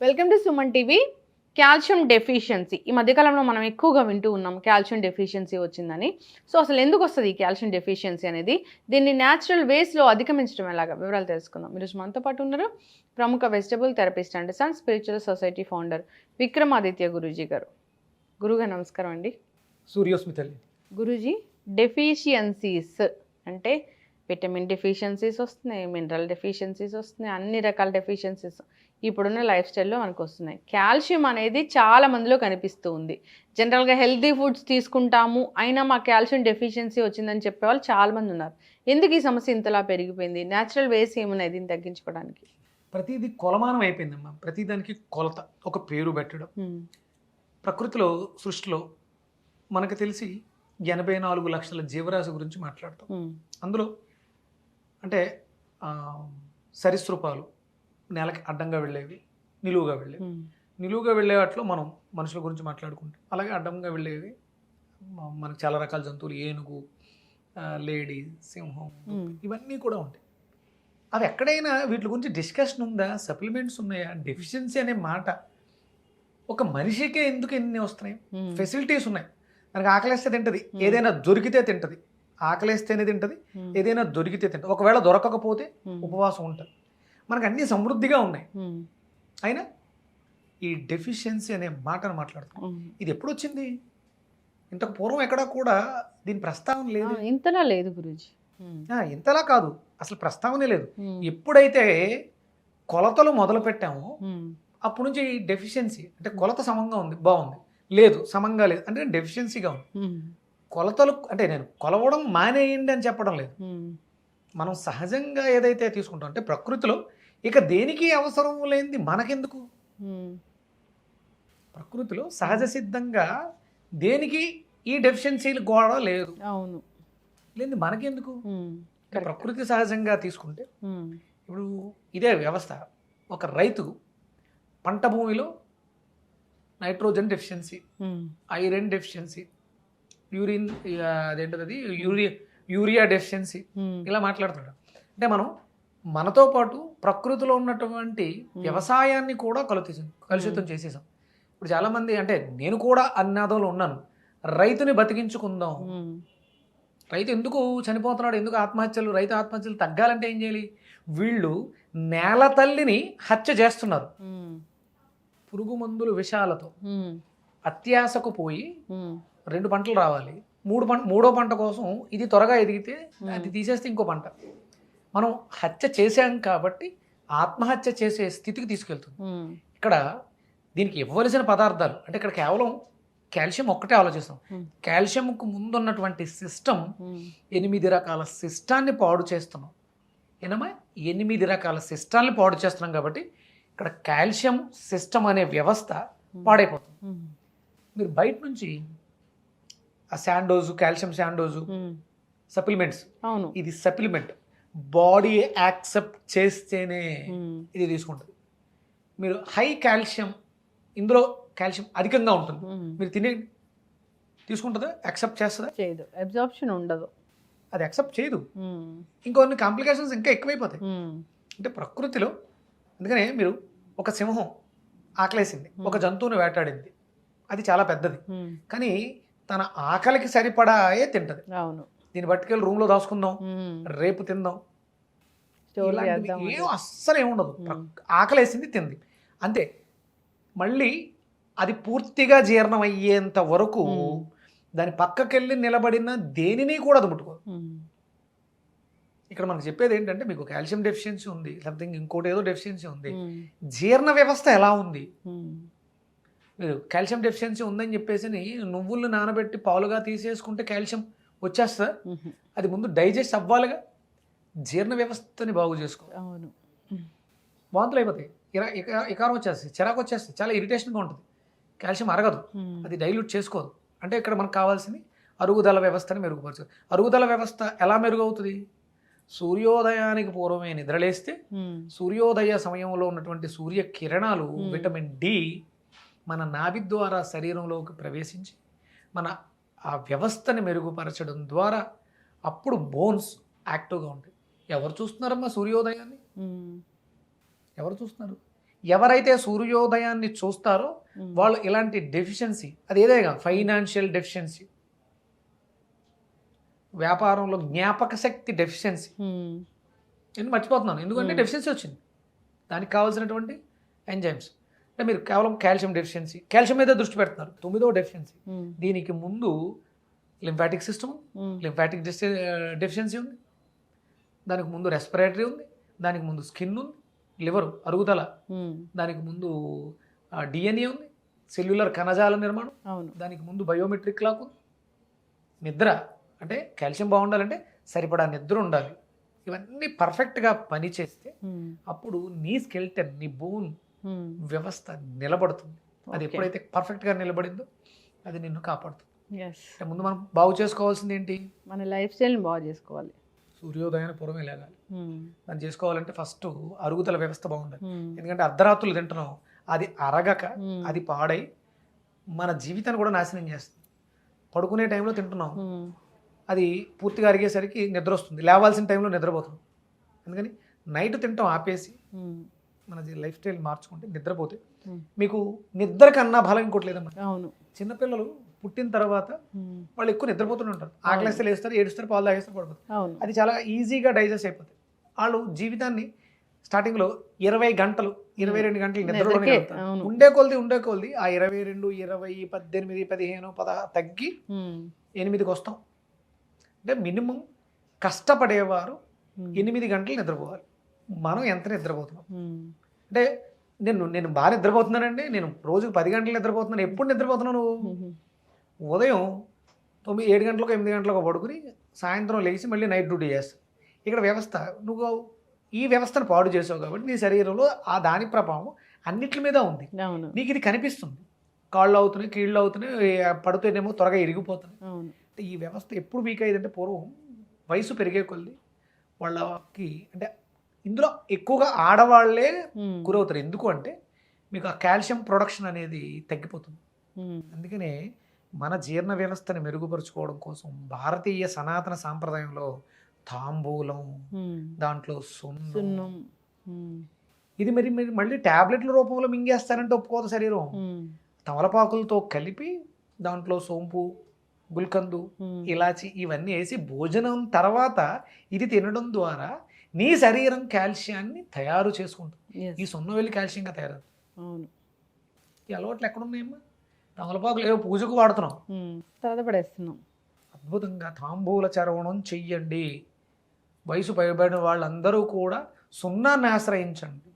Welcome to Suman TV. Calcium deficiency. ఈ మధ్యకాలంలో మనం ఎక్కువగా వింటూ ఉన్నాం కాల్షియం డెఫిషియన్సీ వచ్చిందని. సో అసలు ఎందుకు వస్తుంది ఈ కాల్షియం డెఫిషియన్సీ అనేది? దీన్ని న్యాచురల్ వేస్లో అధిగమించడం ఎలాగా? వివరాలు తెలుసుకుందాం. మీరు మనతో పాటు ఉన్నారు ప్రముఖ vegetable therapist and sun spiritual society founder Vikramaditya Guruji గారు. గురుగారు నమస్కారం అండి. సూర్యోస్మి తల్లి గురూజీ డెఫిషియన్సీస్ అంటే విటమిన్ డెఫిషియన్సీస్ వస్తున్నాయి మినరల్ డెఫిషియన్సీస్ వస్తున్నాయి అన్ని రకాల డెఫిషియన్సీస్ ఇప్పుడున్న లైఫ్ స్టైల్లో మనకు వస్తున్నాయి. కాల్షియం అనేది చాలా మందిలో కనిపిస్తూ ఉంది. జనరల్గా హెల్తీ ఫుడ్స్ తీసుకుంటాము అయినా మా కాల్షియం డెఫిషియన్సీ వచ్చిందని చెప్పేవాళ్ళు చాలా మంది ఉన్నారు. ఎందుకు ఈ సమస్య ఇంతలా పెరిగిపోయింది? న్యాచురల్ వేస్ ఏమున్నాయి దీన్ని తగ్గించుకోవడానికి? ప్రతిదీ కొలమానం అయిపోయిందమ్మా. ప్రతిదానికి కొలత ఒక పేరు పెట్టడం. ప్రకృతిలో సృష్టిలో మనకు తెలిసి ఎనభై నాలుగు లక్షల జీవరాశి గురించి మాట్లాడతాం. అందులో అంటే సరీసృపాలు నేలకి అడ్డంగా వెళ్ళేవి నిలువుగా వెళ్ళేవి. నిలువుగా వెళ్ళే వాటిలో మనం మనుషుల గురించి మాట్లాడుకుంటాం. అలాగే అడ్డంగా వెళ్ళేవి మనకు చాలా రకాల జంతువులు ఏనుగు లేడీ సింహం ఇవన్నీ కూడా ఉంటాయి. అవి ఎక్కడైనా వీటి గురించి డిస్కషన్ ఉందా? సప్లిమెంట్స్ ఉన్నాయా? డెఫిషియన్సీ అనే మాట ఒక మనిషికే ఎందుకు ఎన్ని వస్తున్నాయి? ఫెసిలిటీస్ ఉన్నాయి. మనకి ఆకలిస్తే తింటది. ఏదైనా దొరికితే తింటది. ఆకలిస్తేనే తింటది ఏదైనా దొరికితే తింటది. ఒకవేళ దొరకకపోతే ఉపవాసం ఉంటుంది. మనకు అన్ని సమృద్ధిగా ఉన్నాయి. అయినా ఈ డెఫిషియన్సీ అనే మాటను మాట్లాడుతాం ఉమ్. ఇది ఎప్పుడు వచ్చింది? ఇంతకు పూర్వం ఎక్కడా కూడా దీని ప్రస్తావన లేదు. ఇంతలా లేదు గురూజీ. ఇంతలా కాదు. అసలు ప్రస్తావనే లేదు. ఎప్పుడైతే కొలతలు మొదలు పెట్టామో అప్పటి నుంచి డెఫిషియన్సీ అంటే కొలత సమంగా ఉంది బాగుంది. లేదు సమంగా లేదు. అంటే డెఫిషియన్సీగా ఉంది. కొలతలు అంటే నేను కొలవడం మానేయండి అని చెప్పడం లేదు. మనం సహజంగా ఏదైతే తీసుకుంటాం అంటే ప్రకృతిలో ఇక దేనికి అవసరం లేనిది మనకెందుకు? ప్రకృతిలో సహజ సిద్ధంగా దేనికి ఈ డెఫిషియన్సీలు గోడ లేదు. అవును. లేనిది మనకెందుకు? ప్రకృతి సహజంగా తీసుకుంటే ఇప్పుడు ఇదే వ్యవస్థ. ఒక రైతు పంట భూమిలో nitrogen deficiency iron deficiency urine అదేంటది అది? Urea urea deficiency. ఇలా మాట్లాడుతున్నాడు అంటే మనం మనతో పాటు ప్రకృతిలో ఉన్నటువంటి వ్యవసాయాన్ని కూడా కలుతీసం కలుషితం చేసేసాం. ఇప్పుడు చాలామంది అంటే నేను కూడా అన్నాదంలో ఉన్నాను. రైతుని బతికించుకుందాం. రైతు ఎందుకు చనిపోతున్నాడు? ఎందుకు ఆత్మహత్యలు? రైతు ఆత్మహత్యలు తగ్గాలంటే ఏం చేయాలి? వీళ్ళు నేల తల్లిని హత్య చేస్తున్నారు. పురుగు మందులు విషాలతో అత్యాశకు పోయి రెండు పంటలు రావాలి. మూడు పంట మూడో పంట కోసం ఇది త్వరగా ఎదిగితే అది తీసేస్తే ఇంకో పంట. మనం హత్య చేశాం కాబట్టి ఆత్మహత్య చేసే స్థితికి తీసుకెళ్తుంది. ఇక్కడ దీనికి ఇవ్వవలసిన పదార్థాలు అంటే ఇక్కడ కేవలం కాల్షియం ఒక్కటే ఆలోచిస్తాం. కాల్షియంకు ముందున్నటువంటి సిస్టమ్ ఎనిమిది రకాల సిస్టాన్ని పాడు చేస్తున్నాం. ఏనమ్మా? ఎనిమిది రకాల సిస్టాన్ని పాడు చేస్తున్నాం కాబట్టి ఇక్కడ కాల్షియం సిస్టమ్ అనే వ్యవస్థ పాడైపోతుంది. మీరు బయట నుంచి ఆ శాండోజు కాల్షియం శాండోజు సప్లిమెంట్స్. అవును. ఇది సప్లిమెంట్. బాడీ యాక్సెప్ట్ చేస్తేనే ఇది తీసుకుంటుంది. మీరు హై కాల్షియం ఇందులో కాల్షియం అధికంగా ఉంటుంది. మీరు తినే తీసుకుంటుందా? యాక్సెప్ట్ చేస్తుందా? చేయదు. అబ్జార్ప్షన్ ఉండదు. అది యాక్సెప్ట్ చేయదు. ఇంకొన్ని కాంప్లికేషన్స్ ఇంకా ఎక్కువైపోతాయి. అంటే ప్రకృతిలో అందుకనే మీరు ఒక సింహం ఆకలేసింది ఒక జంతువుని వేటాడింది. అది చాలా పెద్దది. కానీ తన ఆకలికి సరిపడాయే తింటది. అవును. దీన్ని పట్టుకెళ్ళి రూమ్లో దాచుకుందాం రేపు తిందాం. ఏం అస్సలు ఏముండదు మ్మ్. ఆకలేసింది తింది. అంతే. మళ్ళీ అది పూర్తిగా జీర్ణం అయ్యేంత వరకు. దాని పక్కకెళ్ళి నిలబడిన దేనిని కూడా అది ముట్టుకోదు. ఇక్కడ మనకు చెప్పేది ఏంటంటే మీకు కాల్షియం డెఫిషియన్సీ ఉంది సంథింగ్ ఇంకోటి ఏదో డెఫిషియన్సీ ఉంది. జీర్ణ వ్యవస్థ ఎలా ఉంది? కాల్షియం డెఫిషియన్సీ ఉందని చెప్పేసి నువ్వులు నానబెట్టి పాలుగా తీసేసుకుంటే కాల్షియం వచ్చేస్తుందా ఉమ్, అది ముందు డైజెస్ట్ అవ్వాలిగా. జీర్ణ వ్యవస్థని బాగు చేసుకో. అవును. వాంతులు అయిపోతాయి. ఇరా ఇక- ఇకారం వచ్చేస్తుంది చిరాకు వచ్చేస్తుంది చాలా ఇరిటేషన్గా ఉంటుంది. కాల్షియం అరగదు. అది డైల్యూట్ చేసుకోదు. అంటే ఇక్కడ మనకు కావాల్సింది అరుగుదల వ్యవస్థని మెరుగుపరచు. అరుగుదల వ్యవస్థ ఎలా మెరుగవుతుంది? సూర్యోదయానికి పూర్వమే నిద్రలేస్తే సూర్యోదయ సమయంలో ఉన్నటువంటి సూర్య కిరణాలు. విటమిన్ డి మన నాభి ద్వారా శరీరంలోకి ప్రవేశించి మన ఆ వ్యవస్థని మెరుగుపరచడం ద్వారా అప్పుడు బోన్స్ యాక్టివ్గా ఉంటాయి. ఎవరు చూస్తున్నారమ్మా సూర్యోదయాన్ని? ఎవరు చూస్తున్నారు? ఎవరైతే సూర్యోదయాన్ని చూస్తారో. వాళ్ళు ఇలాంటి డెఫిషియన్సీ అది ఏదేగా ఫైనాన్షియల్ డెఫిషియన్సీ. వ్యాపారంలో జ్ఞాపక శక్తి డెఫిషియన్సీ. నేను మర్చిపోతున్నాను ఎందుకంటే. డెఫిషియన్సీ వచ్చింది. దానికి కావాల్సినటువంటి ఎంజైమ్స్. అంటే మీరు కేవలం కాల్షియం డెఫిషియన్సీ కాల్షియం మీద దృష్టి పెడుతున్నారు. తొమ్మిదో డెఫిషియన్సీ. దీనికి ముందు లింఫాటిక్ సిస్టమ్. లింఫాటిక్ డెఫిషియన్సీ ఉంది. దానికి ముందు రెస్పిరేటరీ ఉంది. దానికి ముందు స్కిన్ ఉంది. లివర్ అరుగుదల. దానికి ముందు డిఎన్ఏ ఉంది. సెల్యులర్ కణజాల నిర్మాణం. అవును. దానికి ముందు బయోమెట్రిక్ క్లాక్ ఉంది. నిద్ర అంటే కాల్షియం బాగుండాలంటే సరిపడా నిద్ర ఉండాలి. ఇవన్నీ పర్ఫెక్ట్గా పనిచేస్తే. అప్పుడు నీ స్కెల్టన్ నీ బోన్. వ్యవస్థ నిలబడుతుంది. అది. ఎప్పుడైతే పర్ఫెక్ట్గా నిలబడిందో అది నిన్ను కాపాడుతుంది. ముందు మనం బాగు చేసుకోవాల్సింది ఏంటి? మన లైఫ్ స్టైల్ని బాగు చేసుకోవాలి. సూర్యోదయాన్ని పూర్వమే లేగాలి. దాన్ని చేసుకోవాలంటే ఫస్ట్ అరుగుదల వ్యవస్థ బాగుండాలి. ఉమ్. ఎందుకంటే అర్ధరాత్రులు తింటున్నాం. అది అరగక. అది పాడై మన జీవితాన్ని కూడా నాశనం చేస్తుంది. పడుకునే టైంలో తింటున్నాం. అది పూర్తిగా అరిగేసరికి నిద్ర వస్తుంది. లేవాల్సిన టైంలో నిద్రపోతున్నాం అందుకని నైట్ తింటాం ఆపేసి. మన లైఫ్ స్టైల్ మార్చుకుంటే నిద్రపోతే. మీకు నిద్ర కన్నా బలం ఇంకోటి లేదన్నమాట. అవును. చిన్నపిల్లలు పుట్టిన తర్వాత. వాళ్ళు ఎక్కువ నిద్రపోతూనే ఉంటారు. ఆకలిస్తే లేస్తారు ఏడుస్తారు పాలు తాగేస్తారు పడిపోతారు అది చాలా ఈజీగా డైజెస్ట్ అయిపోతుంది వాళ్ళు జీవితాన్ని స్టార్టింగ్లో ఇరవై గంటలు ఇరవై రెండు గంటలు నిద్రలోనే. ఉండే కొలది ఉండే కొలది ఆ ఇరవై రెండు ఇరవై పద్దెనిమిది పదిహేను పదహారు తగ్గి. ఎనిమిదికి వస్తాం. అంటే మినిమం కష్టపడేవారు. ఎనిమిది గంటలు నిద్రపోవాలి. మనం ఎంత నిద్రపోతున్నాం. అంటే నేను నేను బాగా నిద్రపోతున్నానండి. నేను రోజుకు పది గంటలు నిద్రపోతున్నాను. ఎప్పుడు నిద్రపోతున్నావు నువ్వు. ఉదయం తొమ్మిది ఏడు గంటలకు ఎనిమిది గంటలకు పడుకుని సాయంత్రం లేచి మళ్ళీ నైట్ డ్యూటీ చేస్తావు ఇక్కడ వ్యవస్థ నువ్వు ఈ వ్యవస్థను పాడు చేసావు కాబట్టి నీ శరీరంలో ఆ దాని ప్రభావం అన్నిటి మీద ఉంది. నీకు ఇది కనిపిస్తుంది. కాళ్ళు అవుతున్నాయి కీళ్ళు అవుతున్నాయి పడుతేనేమో త్వరగా ఇరిగిపోతున్నాయి. ఈ వ్యవస్థ ఎప్పుడు వీక్ అయ్యేదంటే పూర్వం వయసు పెరిగే కొద్దీ వాళ్ళకి అంటే ఇందులో ఎక్కువగా ఆడవాళ్ళే. గురవుతారు ఎందుకు అంటే మీకు ఆ కాల్షియం ప్రొడక్షన్ అనేది తగ్గిపోతుంది. అందుకనే మన జీర్ణ వ్యవస్థని మెరుగుపరుచుకోవడం కోసం భారతీయ సనాతన సాంప్రదాయంలో తాంబూలం. దాంట్లో సున్నం. ఇది మరి మరి మళ్ళీ టాబ్లెట్ల రూపంలో మింగేస్తారంటే ఒప్పుకోదు శరీరం. తమలపాకులతో కలిపి దాంట్లో సోంపు గుల్కందు. ఇలాచి ఇవన్నీ వేసి భోజనం తర్వాత ఇది తినడం ద్వారా నీ శరీరం కాల్షియాన్ని తయారు చేసుకుంటుంది. ఈ సొన్న వెళ్ళి కాల్షియంగా తయారవుతుంది. అవును. ఈ అలవాట్లు ఎక్కడున్నాయమ్మా? తమలపాకులు ఏవో పూజకు వాడుతున్నాం. తర్వాత పడేస్తున్నాం. అద్భుతంగా తాంబూల చరవణం చెయ్యండి. వయసు పైబడిన వాళ్ళందరూ కూడా సున్నాన్ని ఆశ్రయించండి.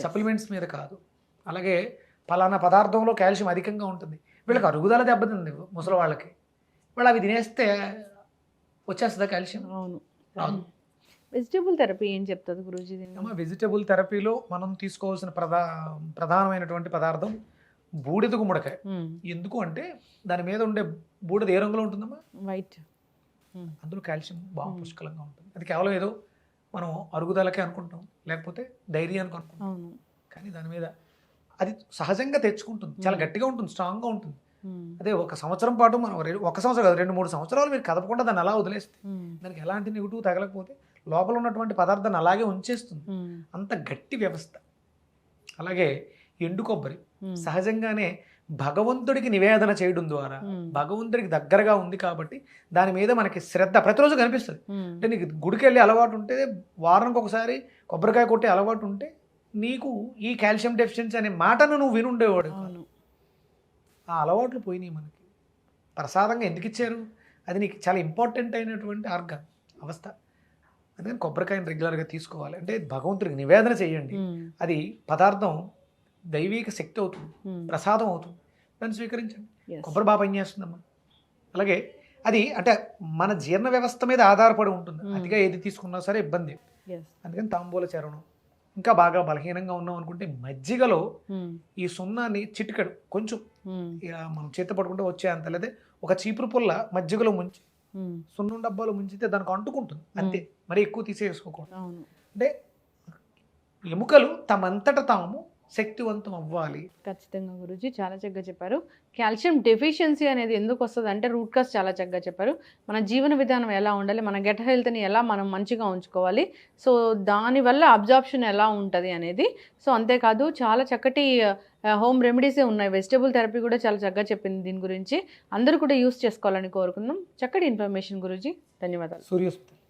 సప్లిమెంట్స్ మీద కాదు. అలాగే పలానా పదార్థంలో కాల్షియం అధికంగా ఉంటుంది. వీళ్ళకి అరుగుదల దెబ్బతింది ముసలి వాళ్ళకి. వాళ్ళు అవి తినేస్తే వచ్చేస్తుందా కాల్షియం? అవును. రాదు. వెజిటేబుల్ థెరపీ ఏం చెప్తుంది గురూజీ అమ్మ వెజిటబుల్ థెరపీలో మనం తీసుకోవాల్సిన ప్రధా ప్రధానమైనటువంటి పదార్థం బూడిద గుమ్మడికాయ. ఎందుకు అంటే దాని మీద ఉండే బూడిద ఏ రంగులో ఉంటుందమ్మా? వైట్. అందులో కాల్షియం బాగా. పుష్కలంగా ఉంటుంది. అది కేవలం ఏదో మనం అరుగుదలకే అనుకుంటాం లేకపోతే ధైర్యానికి అనుకుంటాం కానీ దాని మీద అది సహజంగా తెచ్చుకుంటుంది. చాలా. గట్టిగా ఉంటుంది స్ట్రాంగ్గా ఉంటుంది. అదే ఒక సంవత్సరం పాటు మనం ఒక సంవత్సరం కాదు రెండు మూడు సంవత్సరాలు మీరు కదపకుండా దాన్ని అలా వదిలేస్తే. దానికి ఎలాంటి నెగిటివ్ తగలకపోతే లోపల ఉన్నటువంటి పదార్థాన్ని అలాగే ఉంచేస్తుంది. అంత గట్టి వ్యవస్థ అలాగే ఎండు కొబ్బరి. సహజంగానే భగవంతుడికి నివేదన చేయడం ద్వారా. భగవంతుడికి దగ్గరగా ఉంది కాబట్టి దాని మీద మనకి శ్రద్ధ ప్రతిరోజు కనిపిస్తుంది. అంటే నీకు గుడికి వెళ్ళే అలవాటు ఉంటే వారానికి ఒకసారి కొబ్బరికాయ కొట్టే అలవాటు ఉంటే నీకు ఈ కాల్షియం డెఫిషియన్సీ అనే మాటను నువ్వు వినుండేవాడు ఆ అలవాట్లు పోయినాయి మనకి ప్రసాదంగా ఎందుకు ఇచ్చారు అది నీకు చాలా ఇంపార్టెంట్ అయినటువంటి ఆర్గాన్ అవస్థ అందుకని కొబ్బరికాయని రెగ్యులర్గా తీసుకోవాలి అంటే భగవంతుడికి నివేదన చేయండి. అది పదార్థం దైవిక శక్తి అవుతుంది. ప్రసాదం అవుతుంది దాన్ని స్వీకరించండి. కొబ్బరి బాగా పనిచేస్తుందమ్మా అలాగే అది అంటే మన జీర్ణ వ్యవస్థ మీద ఆధారపడి ఉంటుంది. అతిగా ఏది తీసుకున్నా సరే ఇబ్బంది. అందుకని తాంబూల చరణం ఇంకా బాగా బలహీనంగా ఉన్నాం అనుకుంటే మజ్జిగలో. ఈ సున్నాన్ని చిటికెడు కొంచెం మనం చేత పట్టుకుంటే వచ్చే అంత లేదా ఒక చీపురు పుల్ల మజ్జిగలో ముంచి. సున్నం డబ్బాలో ముంచితే దానికి అంటుకుంటుంది. అంతే. మరి ఎక్కువ తీసేసుకోకూడదు. అంటే ఎముకలు తమంతట తాము శక్తివంతం అవ్వాలి. ఖచ్చితంగా గురుజీ చాలా చక్కగా చెప్పారు. కాల్షియం డెఫిషియన్సీ అనేది ఎందుకు వస్తుంది అంటే రూట్ కాస్ చాలా చక్కగా చెప్పారు. మన జీవన విధానం ఎలా ఉండాలి మన గెట్ హెల్త్ని ఎలా మనం మంచిగా ఉంచుకోవాలి సో దానివల్ల అబ్జార్ప్షన్ ఎలా ఉంటుంది అనేది. సో అంతేకాదు చాలా చక్కటి హోమ్ రెమెడీసే ఉన్నాయి. వెజిటబుల్ థెరపీ కూడా చాలా చక్కగా చెప్పింది దీని గురించి. అందరూ కూడా యూస్ చేసుకోవాలని కోరుకుందాం. చక్కటి ఇన్ఫర్మేషన్ గురుజీ. ధన్యవాదాలు. సూర్యోస్మిత